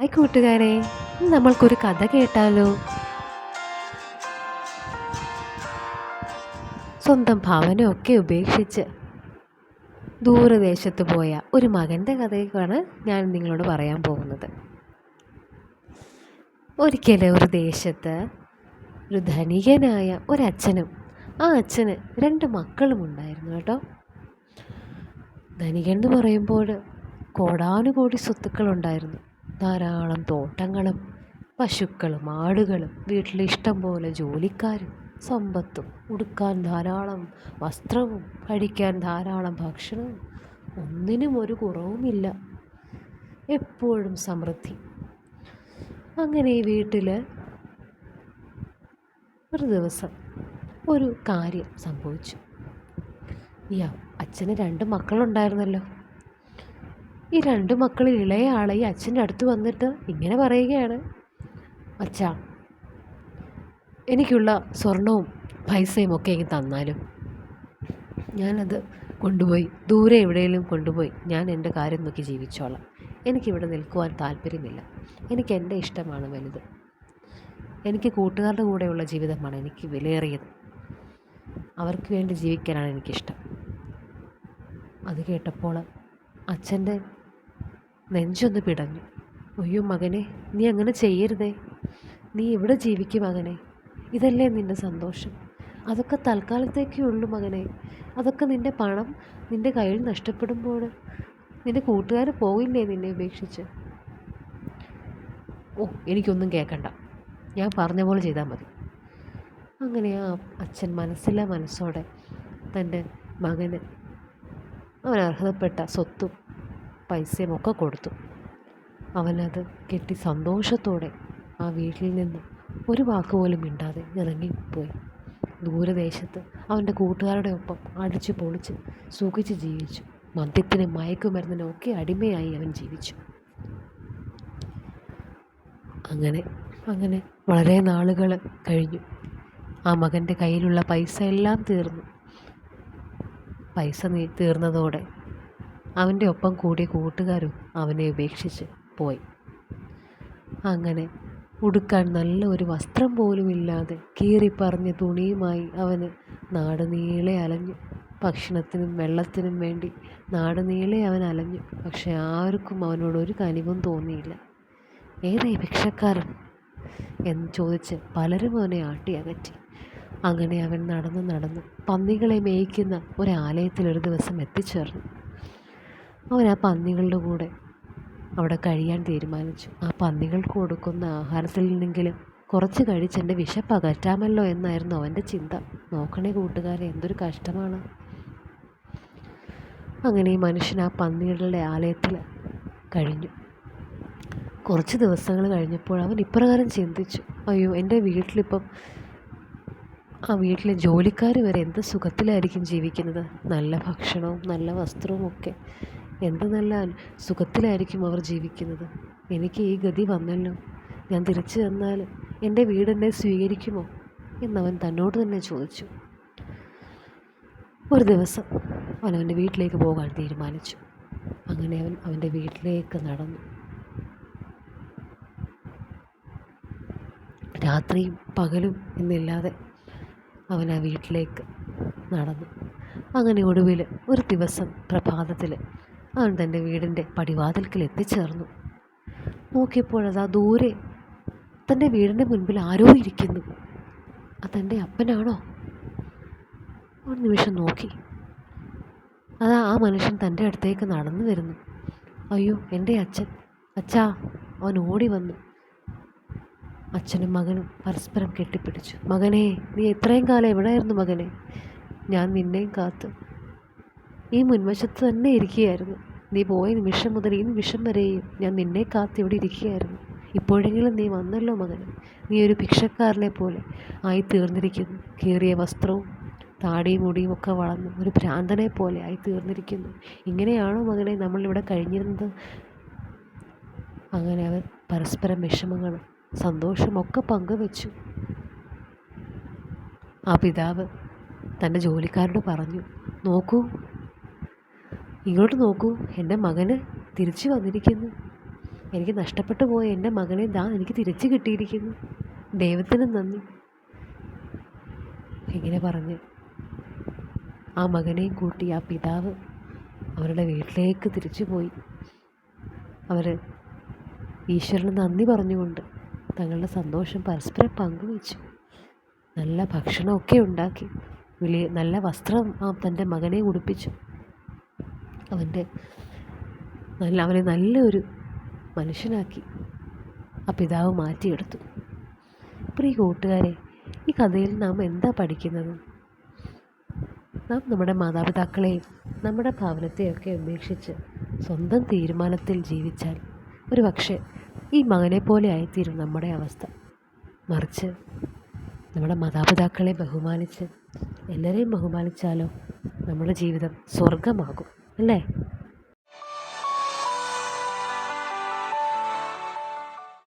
Hi കൂട്ടുകാരെ നമ്മൾക്കൊരു കഥ കേട്ടാലോ? സ്വന്തം ഭവനമൊക്കെ ഉപേക്ഷിച്ച് ദൂരദേശത്ത് പോയ ഒരു മകന്റെ കഥയാണ് ഞാൻ നിങ്ങളോട് പറയാൻ പോകുന്നത്. ഒരിക്കൽ ഒരു ദേശത്ത് ഒരു ധനികനായ ഒരച്ഛനും ആ അച്ഛന് രണ്ട് മക്കളും ഉണ്ടായിരുന്നു കേട്ടോ. ധനികൻ എന്ന് പറയുമ്പോൾ കോടാനുകോടി സ്വത്തുക്കളുണ്ടായിരുന്നു. ധാരാളം തോട്ടങ്ങളും പശുക്കളും ആടുകളും വീട്ടിൽ ഇഷ്ടം പോലെ ജോലിക്കാരും സമ്പത്തും ഉടുക്കാൻ ധാരാളം വസ്ത്രവും കഴിക്കാൻ ധാരാളം ഭക്ഷണവും ഒന്നിനും ഒരു കുറവുമില്ല. എപ്പോഴും സമൃദ്ധി. അങ്ങനെ ഈ വീട്ടിൽ ഒരു ദിവസം ഒരു കാര്യം സംഭവിച്ചു. ഈ അച്ഛന് രണ്ട് മക്കളുണ്ടായിരുന്നല്ലോ. ഈ രണ്ട് മക്കൾ ഇളയ ആളെ ഈ അച്ഛന്റെ അടുത്ത് വന്നിട്ട് ഇങ്ങനെ പറയുകയാണ്. അച്ഛ എനിക്കുള്ള സ്വർണവും പൈസയും ഒക്കെ എനിക്ക് തന്നാലും. ഞാനത് കൊണ്ടുപോയി ദൂരെ എവിടെയെങ്കിലും കൊണ്ടുപോയി ഞാൻ എന്റെ കാര്യം നോക്കി ജീവിച്ചോളാം. എനിക്കിവിടെ നിൽക്കുവാൻ താല്പര്യമില്ല. എനിക്ക് എന്റെ ഇഷ്ടമാണ് വലുത്. എനിക്ക് കൂട്ടുകാരുടെ കൂടെയുള്ള ജീവിതമാണ് എനിക്ക് വിലയേറിയത്. അവർക്ക് വേണ്ടി ജീവിക്കാനാണ് എനിക്കിഷ്ടം. അത് കേട്ടപ്പോൾ അച്ഛന്റെ നെഞ്ചൊന്ന് പിടഞ്ഞു. അയ്യോ മകനെ നീ അങ്ങനെ ചെയ്യരുതേ. നീ ഇവിടെ ജീവിക്കും മകനെ? ഇതല്ലേ നിന്റെ സന്തോഷം. അതൊക്കെ തൽക്കാലത്തേക്കേ ഉള്ളൂ മകനെ. അതൊക്കെ നിന്റെ പണം നിന്റെ കയ്യിൽ നഷ്ടപ്പെടുമ്പോൾ നിന്റെ കൂട്ടുകാർ പോയില്ലേ നിന്നെ ഉപേക്ഷിച്ച്? ഓ എനിക്കൊന്നും കേൾക്കണ്ട ഞാൻ പറഞ്ഞ പോലെ ചെയ്താൽ മതി. അങ്ങനെ ആ അച്ഛൻ മനസ്സിലെ മനസ്സോടെ തന്റെ മകന് അവൻ അർഹതപ്പെട്ട സ്വത്തും പൈസയും ഒക്കെ കൊടുത്തു. അവനത് കെട്ടി സന്തോഷത്തോടെ ആ വീട്ടിൽ നിന്ന് ഒരു വാക്ക് പോലും മിണ്ടാതെ ഇറങ്ങിപ്പോയി. ദൂരദേശത്ത് അവന്റെ കൂട്ടുകാരുടെ ഒപ്പം അടിച്ചു പൊളിച്ച് സുഖിച്ച് ജീവിച്ചു. മദ്യത്തിനും മയക്കുമരുന്നിനും ഒക്കെ അടിമയായി അവൻ ജീവിച്ചു. അങ്ങനെ അങ്ങനെ വളരെ നാളുകൾ കഴിഞ്ഞു. ആ മകന്റെ കയ്യിലുള്ള പൈസ എല്ലാം തീർന്നു. പൈസ തീർന്നതോടെ അവന്റെ ഒപ്പം കൂടിയ കൂട്ടുകാരും അവനെ ഉപേക്ഷിച്ച് പോയി. അങ്ങനെ ഉടുക്കാൻ നല്ല ഒരു വസ്ത്രം പോലും ഇല്ലാതെ കീറിപ്പറഞ്ഞ തുണിയുമായി അവന് നാട് നീളെ അലഞ്ഞു. ഭക്ഷണത്തിനും വെള്ളത്തിനും വേണ്ടി നാട് നീളെ അവൻ അലഞ്ഞു. പക്ഷെ ആർക്കും അവനോട് ഒരു കനിവും തോന്നിയില്ല. ഏതായി ഭിക്ഷക്കാരൻ? എന്ന് ചോദിച്ച് പലരും അവനെ ആട്ടി അകറ്റി. അങ്ങനെ അവൻ നടന്ന് നടന്ന് പന്നികളെ മേയ്ക്കുന്ന ഒരാലയത്തിൽ ഒരു ദിവസം എത്തിച്ചേർന്നു. അവൻ ആ പന്നികളുടെ കൂടെ അവിടെ കഴിയാൻ തീരുമാനിച്ചു. ആ പന്നികൾക്ക് കൊടുക്കുന്ന ആഹാരത്തിൽ നിന്നെങ്കിലും കുറച്ച് കഴിച്ച് എന്റെ വിശപ്പ് അകറ്റാമല്ലോ എന്നായിരുന്നു അവന്റെ ചിന്ത. നോക്കണേ കൂട്ടുകാരെ എന്തൊരു കഷ്ടമാണ്. അങ്ങനെ മനുഷ്യൻ ആ പന്നികളുടെ ആലയത്തിൽ കഴിഞ്ഞു. കുറച്ച് ദിവസങ്ങൾ കഴിഞ്ഞപ്പോൾ അവൻ ഇപ്രകാരം ചിന്തിച്ചു. അയ്യോ എന്റെ വീട്ടിലിപ്പം ആ വീട്ടിലെ ജോലിക്കാർ വരെ എന്ത് സുഖത്തിലായിരിക്കും ജീവിക്കുന്നത്? നല്ല ഭക്ഷണവും നല്ല വസ്ത്രവും ഒക്കെ എന്ത് നല്ല സുഖത്തിലായിരിക്കും അവർ ജീവിക്കുന്നത്. എനിക്ക് ഈ ഗതി വന്നല്ലോ. ഞാൻ തിരിച്ചു തന്നാൽ എന്റെ വീടെന്നെ സ്വീകരിക്കുമോ? എന്നവൻ തന്നോട് തന്നെ ചോദിച്ചു. ഒരു ദിവസം അവൻ അവന്റെ വീട്ടിലേക്ക് പോകാൻ തീരുമാനിച്ചു. അങ്ങനെ അവൻ അവന്റെ വീട്ടിലേക്ക് നടന്നു. രാത്രിയും പകലും എന്നില്ലാതെ അവൻ ആ വീട്ടിലേക്ക് നടന്നു. അങ്ങനെ ഒടുവിൽ ഒരു ദിവസം പ്രഭാതത്തിൽ അവൻ തന്റെ വീടിന്റെ പടിവാതിൽക്കൽ എത്തിച്ചേർന്നു. നോക്കിയപ്പോഴതാ ദൂരെ തന്റെ വീടിന്റെ മുൻപിൽ ആരോ ഇരിക്കുന്നു. അത് അതെന്റെ അപ്പനാണോ? ഒരു നിമിഷം നോക്കി. അതാ ആ മനുഷ്യൻ തന്റെ അടുത്തേക്ക് നടന്നു വരുന്നു. അയ്യോ എന്റെ അച്ഛൻ. അച്ഛാ അവൻ ഓടി വന്നു. അച്ഛനും മകനും പരസ്പരം കെട്ടിപ്പിടിച്ചു. മകനെ നീ എത്രയും കാലം എവിടെയായിരുന്നു മകനെ? ഞാൻ നിന്നെയും കാത്ത് ഈ മുൻവശത്ത് തന്നെ ഇരിക്കുകയായിരുന്നു. നീ പോയ നിമിഷം മുതൽ ഈ നിമിഷം വരെയും ഞാൻ നിന്നെ കാത്ത് ഇവിടെ ഇരിക്കുകയായിരുന്നു. ഇപ്പോഴെങ്കിലും നീ വന്നല്ലോ മകൻ നീ ഒരു ഭിക്ഷക്കാരനെ പോലെ ആയി തീർന്നിരിക്കുന്നു. കീറിയ വസ്ത്രവും താടിയും മുടിയും ഒക്കെ വളർന്നു ഒരു ഭ്രാന്തനെ പോലെ ആയി തീർന്നിരിക്കുന്നു. ഇങ്ങനെയാണോ മകനെ നമ്മളിവിടെ കഴിഞ്ഞിരുന്നത്? അങ്ങനെ അവർ പരസ്പരം വിഷമങ്ങളും സന്തോഷമൊക്കെ പങ്കുവെച്ചു. ആ പിതാവ് തന്റെ ജോലിക്കാരോട് പറഞ്ഞു നോക്കൂ ഇങ്ങോട്ട് നോക്കൂ എന്റെ മകന് തിരിച്ചു വന്നിരിക്കുന്നു. എനിക്ക് നഷ്ടപ്പെട്ടു പോയ എന്റെ മകനെ ദാ എനിക്ക് തിരിച്ചു കിട്ടിയിരിക്കുന്നു. ദൈവത്തിന് നന്ദി. ഇങ്ങനെ പറഞ്ഞ് ആ മകനെയും കൂട്ടി ആ പിതാവ് അവരുടെ വീട്ടിലേക്ക് തിരിച്ചു പോയി. അവർ ഈശ്വരന് നന്ദി പറഞ്ഞുകൊണ്ട് തങ്ങളുടെ സന്തോഷം പരസ്പരം പങ്കുവച്ചു. നല്ല ഭക്ഷണമൊക്കെ ഉണ്ടാക്കി. വലിയ നല്ല വസ്ത്രം ആ തന്റെ മകനെ ഉടുപ്പിച്ചു. അവന്റെ നല്ല അവനെ നല്ലൊരു മനുഷ്യനാക്കി ആ പിതാവ് മാറ്റിയെടുത്തു. പ്രിയ കൂട്ടുകാരെ ഈ കഥയിൽ നാം എന്താ പഠിക്കുന്നത്? നാം നമ്മുടെ മാതാപിതാക്കളെയും നമ്മുടെ ഭവനത്തെയൊക്കെ ഉപേക്ഷിച്ച് സ്വന്തം തീരുമാനത്തിൽ ജീവിച്ചാൽ ഒരു പക്ഷേ ഈ മകനെ പോലെ ആയിത്തീരും നമ്മുടെ അവസ്ഥ. മറിച്ച് നമ്മുടെ മാതാപിതാക്കളെ ബഹുമാനിച്ച് എല്ലാവരെയും ബഹുമാനിച്ചാലോ നമ്മുടെ ജീവിതം സ്വർഗമാകും അല്ലേ